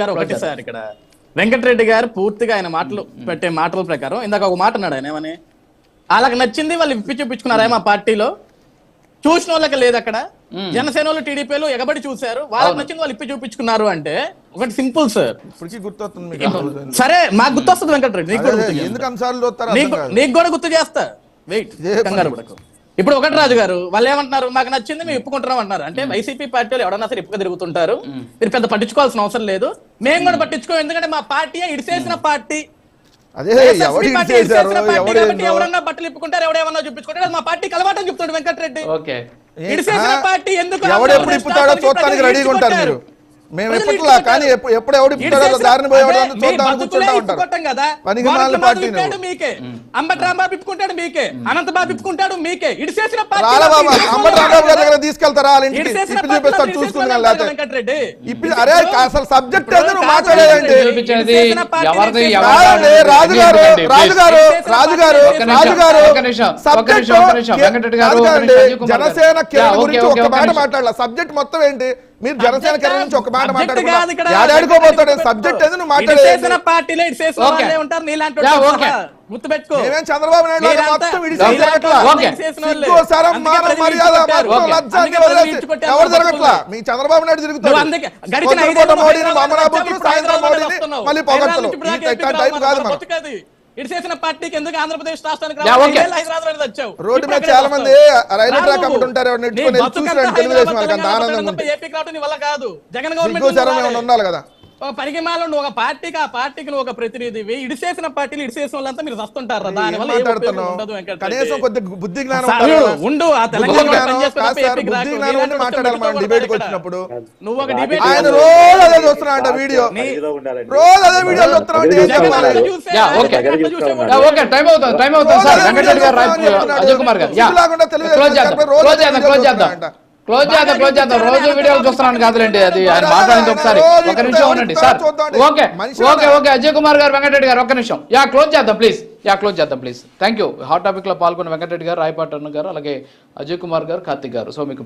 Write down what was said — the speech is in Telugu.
గారు ఒకటి సార్. ఇక్కడ. వెంకటరెడ్డి గారు పూర్తిగా ఆయన మాటలు పెట్టే మాటల ప్రకారం ఇందాక ఒక మాట అన్నాడు ఆయన ఏమని? వాళ్ళకి నచ్చింది వాళ్ళు ఇప్పి చూపించుకున్నారా మా పార్టీలో? చూసిన వాళ్ళకి లేదు అక్కడ. జనసేన వాళ్ళు టీడీపీలు ఎగబడి చూశారు. వాళ్ళకి నచ్చింది వాళ్ళు ఇప్పి చూపించుకున్నారు అంటే ఒకటి సింపుల్ సార్. సరే మాకు గుర్తొస్తుంది వెంకటరెడ్డి. నీకు కూడా గుర్తు చేస్తా. వెయిట్ కంగారు పడకు. ఇప్పుడు ఒకటి రాజు గారు వాళ్ళు ఏమంటున్నారు? మాకు నచ్చింది మేము ఇప్పుకుంటున్నాం అంటున్నారు అంటే వైసీపీ పార్టీలు ఎవడన్నా సరే ఇప్పుగా తిరుగుతుంటారు. మీరు పెద్ద పట్టించుకోవాల్సిన అవసరం లేదు. మేము కూడా పట్టించుకోం. ఎందుకంటే మా పార్టీ ఇడిసేసిన పార్టీ. పార్టీ పార్టీ ఎవరన్నా బట్టలు ఇప్పుకుంటారు ఎవడేమన్నా చూపించుకుంటారు మా పార్టీ కలవాటని చెప్తాడు వెంకటరెడ్డి. ఓకే. ఇడిసేసిన పార్టీ ఎందుకు ఎవడు ఎప్పుడు ఆంధ్రప్రదేశ్ ఇప్పుతాడో చూడటానికి రెడీగా ఉంటారు. మేము ఎప్పట్లా కానీ. ఎప్పుడు ఎప్పుడు ఎవడు దారిని పోయి ఎవడో అదే, మీ చూడడానికి బతుకులే కూర్చుంటా ఉంటారు. ఇప్పుకుంటాం కదా. పనికి గోడల మాలిన బాబు పార్టీ ఇప్పుకుంటాడు నువ్వు. మీకే. అంబటి రాంబాబు ఇప్పుకుంటాడు మీకే. అనంత బాబు ఇప్పుకుంటాడు మీకే. బాబా ఇడిసేసిన అంబటి రాంబాబు గారి దగ్గర తీసుకెళ్తారా వాళ్ళ ఇంటికి ఇడిసేసిన ఇప్పి ఇడిసేసిన చూసుకుందాం వాళ్ళు లేకపోతే వెంకటరెడ్డి ఇప్పి అరే అసలు సబ్జెక్ట్ ఇప్పుడు ఏదో నువ్వు మాట్లాడేదండి వెంకటరెడ్డి. చూపించేది ఇడిసేసిన పార్టీ ఎవరిది ఇడిసేసిన ఎవరిది కాదండి అనేది రాజు గారు ఎందుకండి, రాజు please. గారు ఇడిసేసిన రాజు పార్టీ గారు ఇడిసేసిన రాజు గారు ఒక్క నిమిషం, ఒక్క సబ్జెక్ట్. జనసేన కిరణ్ గురించి ఒక మాట. మాట్లాడాల సబ్జెక్ట్ మొత్తం ఏంటి మీరు జనసేన కిరణ్ నుంచి ఒక మాట. ఏడాడుకోబోతాడు సబ్జెక్ట్ ఏదో నువ్వు మాట్లాడేది పార్టీలో ఉంటారు నీలాంటి. గుర్తుపెట్టుకో. చంద్రబాబు నాయుడు మీ చంద్రబాబు నాయుడు. మళ్ళీ. ఇడిసేసిన పార్టీకి ఎందుకు ఆంధ్రప్రదేశ్ రాష్ట్రానికి హైదరాబాద్ వచ్చావు. రోడ్డు మీద చాలా మంది? రైల్వే ట్రాక్ చూసిరండి తెలుగుదేశం హైదరాబాద్, వాళ్ళకి అంత తెలంగాణ ఆనందంగా తప్ప ఉంది. ఏపీకి రావడం నీ వల్ల కాదు. జగన్ గవర్నమెంట్ ఉండాలి కదా? పనికి మాలో నువ్వు ఒక పార్టీకి ఆ పార్టీకి నువ్వు ఒక ప్రతినిధివి ఇడిసేసిన పార్టీలు ఇడిసేసిన వాళ్ళంతా మీరు వస్తుంటారు దాని ఏం వల్ల ఏ ఉపయోగం మాట్లాడుతున్నావు ఉండదు వెంకటరెడ్డి. కనీసం కొద్ది బుద్ధి జ్ఞానం. ఉండు ఆ. వచ్చినప్పుడు. నువ్వు ఒక డిబేట్ ఆయన. రోజు అదే చూస్తున్నాడు వీడియో. రోజు అదే వీడియో చూస్తున్నాడు ఏం జగన్ చెప్పాలి? అట్లా చూస్తే యా, ఆయన ఓకే. టైం అవుతుంది టైం అవుతుంది సార్. వెంకటరెడ్డి గారు అజయ్ కుమార్ గారు. క్లోజ్ చేద్దాం పార్టీ రోజు క్లోజ్ చేద్దాం వీడియోలు క్లోజ్ చేద్దాం. క్లోజ్ చేద్దాం. రోజు వీడియోలు చూస్తున్నాను కాదులేండి అది ఆయన మాట్లాడింది ఒకసారి. ఒక నిమిషం ఉండండి sir. Okay okay okay. Ajay Kumar గారు వెంకటరెడ్డి గారు ఒక్క నిమిషం. యా క్లోజ్ చేద్దాం ప్లీజ్. యా క్లోజ్ చేద్దాం ప్లీజ్. థ్యాంక్ యూ హాట్ టాపిక్లో పాల్గొన్న వెంకటరెడ్డి గారు రాయపాటన్న గారు అలాగే అజయ్ కుమార్ గారు కార్తిక్ గారు. సో మీకు